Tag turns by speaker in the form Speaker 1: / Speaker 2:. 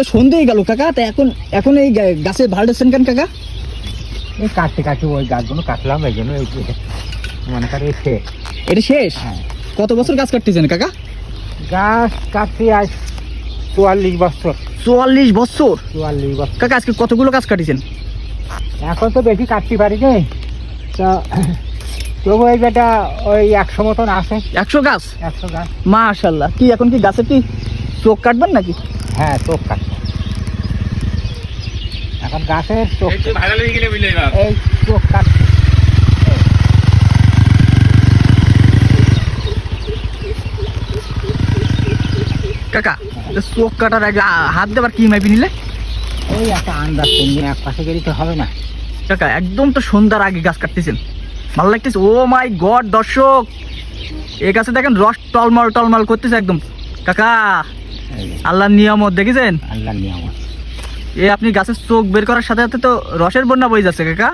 Speaker 1: তো সন্ধেই গেল কাকা। তা এখন এখন এই গাছে ভাড় দিচ্ছেন কেন কাকা?
Speaker 2: এই কাটতে কাটতে ওই গাছগুলো কাটলাম এই জন্য এই মনে করে সে
Speaker 1: এটা শেষ?
Speaker 2: হ্যাঁ।
Speaker 1: কত বছর গাছ কাটতেছেন কাকা?
Speaker 2: গাছ কাটছি আজ চুয়াল্লিশ বছর।
Speaker 1: চুয়াল্লিশ বছর?
Speaker 2: চুয়াল্লিশ বছর।
Speaker 1: কাকা আজকে কতগুলো গাছ কাটিছেন
Speaker 2: এখন তো বেশি কাটতে পারি নি। তা তবু এই বেটা ওই একশো মতন আছে।
Speaker 1: একশো গাছ?
Speaker 2: একশো গাছ।
Speaker 1: মাশাল্লাহ। কি এখন কি গাছের কি চোখ কাটবেন নাকি?
Speaker 2: হ্যাঁ চোখ কাটছে এখন গাছের চোখ। এই চোখ
Speaker 1: কাকা চোখ কাটার আগে হাত দেবার কি মাইপি নিলে?
Speaker 2: এই একটা আন্দাজ তুমি এক পাশে গেলে তো হবে না।
Speaker 1: কাকা একদম তো সন্ধ্যার আগে গাছ কাটতেছেন। ভালো লাগতেছে। ও মাই গড দর্শক! এই গাছে দেখেন রস টলমল টলমল করতেছে একদম। কাকা আল্লাহর নিয়ামত দেখেছেন?
Speaker 2: আল্লাহর নিয়ামত।
Speaker 1: এ আপনি গাছের চোখ বের করার সাথে সাথে তো রসের বন্যা বই যাচ্ছে কাকা।